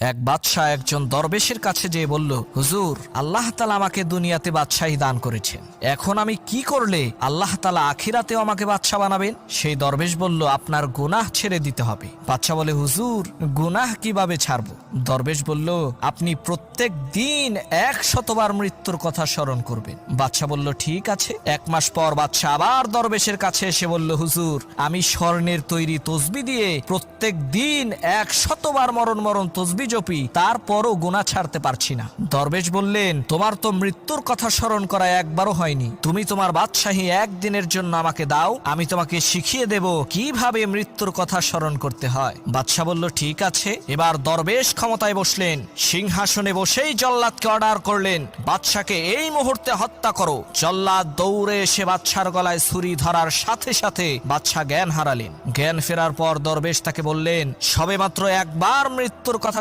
এক বাদশাহ একজন দরবেশের কাছে যেয়ে বলল, হুজুর, আল্লাহ তালা আমাকে দুনিয়াতে বাদশাহী দান করেছেন। এখন আমি কি করলে আল্লাহ তালা আখিরাতেও আমাকে বাদশাহ বানাবেন? সেই দরবেশ বলল, আপনার গুনাহ ছেড়ে দিতে হবে। বাদশাহ বলে, হুজুর, গুনাহ কীভাবে ছাড়বো? দরবেশ বলল, আপনি প্রত্যেক দিন এক শতবার মৃত্যুর কথা স্মরণ করবেন। বাদশাহ বলল, ঠিক আছে। এক মাস পর বাদশাহ আবার দরবেশের কাছে এসে বলল, হুজুর, আমি স্বর্ণের তৈরি তসবি দিয়ে প্রত্যেক দিন এক শতবার মরণ মরণ তসবি জপি, তারপরও গুণা ছাড়তে পারছি না। দরবেশ বললেন, তোমার তো মৃত্যুর কথা স্মরণ করা একবারও হয়নি। তুমি তোমার বাদশাহী একদিনের জন্য আমাকে দাও, আমি তোমাকে শিখিয়ে দেব কীভাবে মৃত্যুর কথা স্মরণ করতে হয়। বাদশাহ বলল, ঠিক আছে। এবার দরবেশ ক্ষমতায় বসলেন। সিংহাসনে বসেই জল্লাদকে অর্ডার করলেন বাদশাকে এই মুহূর্তে হত্যা করো। জল্লাদ দৌড়ে এসে বাদশার গলায় ছুরি ধরার সাথে সাথে বাদশাহ জ্ঞান হারালেন। জ্ঞান ফেরার পর দরবেশ তাকে বললেন, সবেমাত্র একবার মৃত্যুর কথা